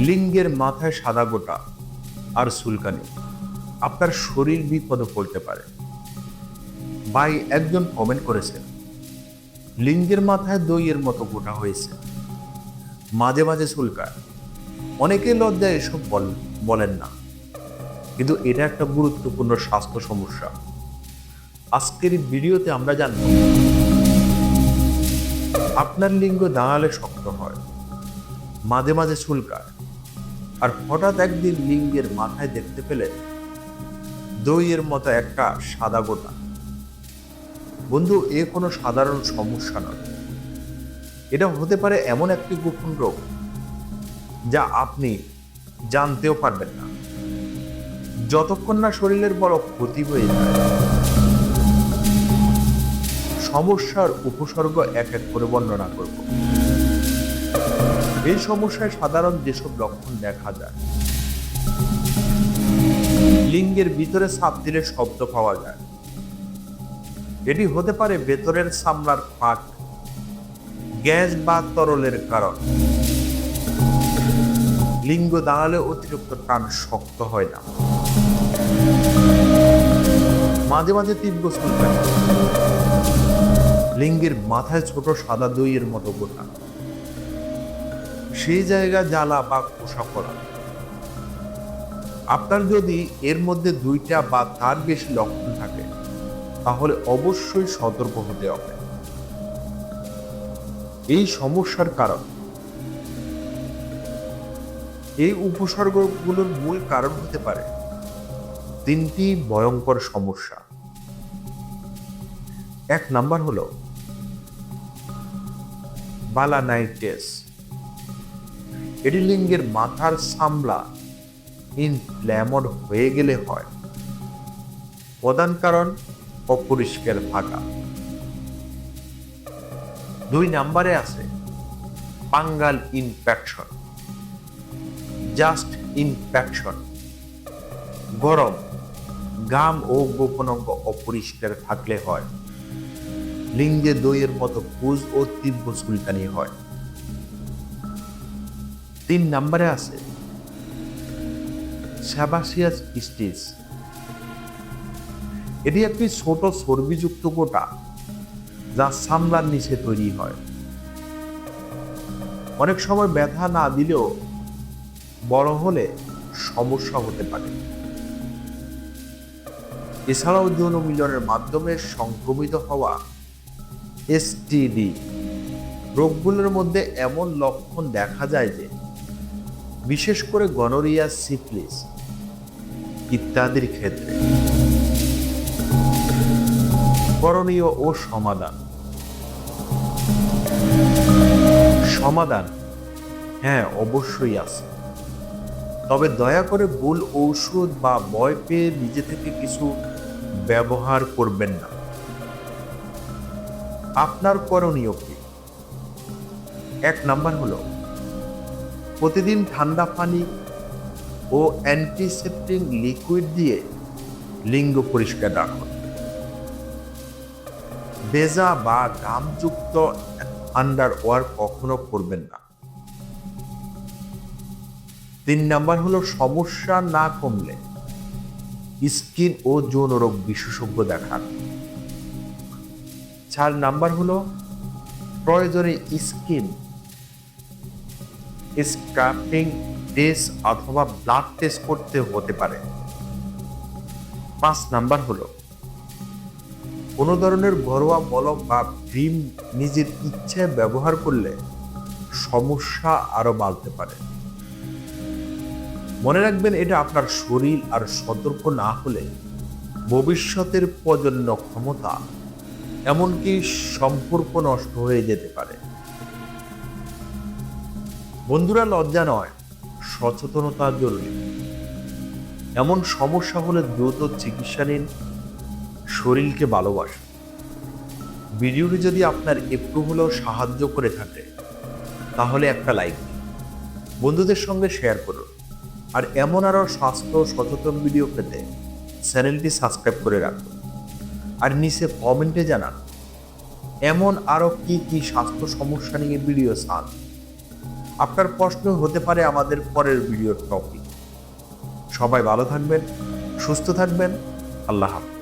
লিঙ্গের মাথায় সাদা গোটা আর সুলকানি আপনার শরীর বিপদে পড়তে পারে। ভাই একজন কমেন্ট করেছেন, লিঙ্গের মাথায় দইয়ের মতো গোটা হয়েছে। মাঝে মাঝে চুলকায়। অনেকে লজ্জায় এসব বল- বলেন না। কিন্তু এটা একটা গুরুত্বপূর্ণ স্বাস্থ্য সমস্যা। আজকের ভিডিওতে আমরা জানব, আপনার লিঙ্গ দাঁড়ালে শক্ত হয়, মাঝে মাঝে চুলকায়। আর হঠাৎ একদিন লিঙ্গের মাথায় দেখতে পেলেন দইয়ের মতো একটা সাদা গোটা। বন্ধু, এ কোনো সাধারণ সমস্যা নয়। এটা হতে পারে এমন একটি গোপন রোগ যা আপনি জানতেও পারবেন না। যতক্ষণ না শরীরের বড় ক্ষতি হয়ে যায়, সমস্যার উপসর্গ এক এক করে বর্ণনা করব। এই সমস্যায় সাধারণ যেসব লক্ষণ দেখা যায়, লিঙ্গের ভিতরে চাপ দিলে শব্দ পাওয়া যায়। এটি হতে পারে ভেতরের সামলার ফাঁক, গ্যাস বা তরলের কারণ। লিঙ্গ দাঁড়ালে অতিরিক্ত টান শক্ত হয় না। মাঝে মাঝে তীব্র চুলকানি লিঙ্গের মাথায় ছোট সাদা দইয়ের মতো গোটা। সেই জায়গা, জ্বালা বা কোষা করা আপনার যদি এর মধ্যে দুইটা বা তার বেশি লক্ষণ থাকে, তাহলে অবশ্যই সতর্ক হতে হবে। এই সমস্যার কারণ। এই উপসর্গগুলোর মূল কারণ হতে পারে তিনটি ভয়ঙ্কর সমস্যা। এক নাম্বার হলো, বালানাইটিস। এটি লিঙ্গের মাথার সামলা ইনফ্ল্যামড হয়ে গেলে হয়। প্রধান কারণ অপরিষ্কার ফাঁকা। দুই নাম্বারে আছে পাঙ্গাল ইনফেকশন। Just infection. গরম গাম ও গোপন অঙ্গ অপরিষ্কার থাকলে হয়। লিঙ্গে দইয়ের মতো পুজ ও তীব্র চুলকানি হয়। তিন নম্বরে আছে। স্যাবাসিয়াস স্টিস। এটি একটি ছোট চর্বিযুক্ত গোটা, যা সামলার নিচে তৈরি হয়। অনেক সময় ব্যথা না দিলেও বড় হলে সমস্যা হতে পারে। এছাড়াও যৌন মিলনের মাধ্যমে সংক্রমিত হওয়া এসটিডি রোগগুলোর মধ্যে এমন লক্ষণ দেখা যায় যে বিশেষ করে গনোরিয়া, সিফলিস ইত্যাদির ক্ষেত্রে। করণীয় ও সমাধান। সমাধান হ্যাঁ অবশ্যই আছে। তবে দয়া করে ভুল ঔষধ বা ভয় পেয়ে নিজে থেকে কিছু ব্যবহার করবেন না। আপনার করণীয় কি? এক নাম্বার হলো প্রতিদিন ঠান্ডা পানি ও অ্যান্টিসেপ্টিক লিকুইড দিয়ে লিঙ্গ পরিষ্কার রাখুন। বেজা বা গামযুক্ত আন্ডার ওয়ার কখনো করবেন না। তিন নাম্বার হলো সমস্যা না কমলে স্কিন ও যৌন রোগ বিশেষজ্ঞ দেখান। চার নাম্বার হলো প্রয়োজনে স্কিন স্ক্রাপিং টেস্ট অথবা ব্লাড টেস্ট করতে হতে পারে। পাঁচ নাম্বার হলো, কোনো ধরনের ঘরোয়া মলম বা ক্রিম নিজের ইচ্ছায় ব্যবহার করলে সমস্যা আরও বাড়তে পারে। মনে রাখবেন এটা আপনার শরীর আর সতর্ক না হলে ভবিষ্যতের প্রজন্ম ক্ষমতা এমনকি সম্পর্ক নষ্ট হয়ে যেতে পারে। বন্ধুরা, লজ্জা নয়, সচেতনতা জরুরি। এমন সমস্যা হলে দ্রুত চিকিৎসা নিন, শরীরকে ভালোবাসুন। ভিডিওটি যদি আপনার একটু হলেও সাহায্য করে থাকে, তাহলে একটা লাইক দিন। বন্ধুদের সঙ্গে শেয়ার করুন। আর এমন আরও স্বাস্থ্য সচেতন ভিডিও পেতে চ্যানেলটি সাবস্ক্রাইব করে রাখুন। আর নিচে কমেন্টে জানান, এমন আরও কি কি স্বাস্থ্য সমস্যা নিয়ে ভিডিও চান? আপনার প্রশ্ন হতে পারে আমাদের পরের ভিডিওর টপিক সবাই ভালো থাকবেন, সুস্থ থাকবেন, আল্লাহ হাফিজ।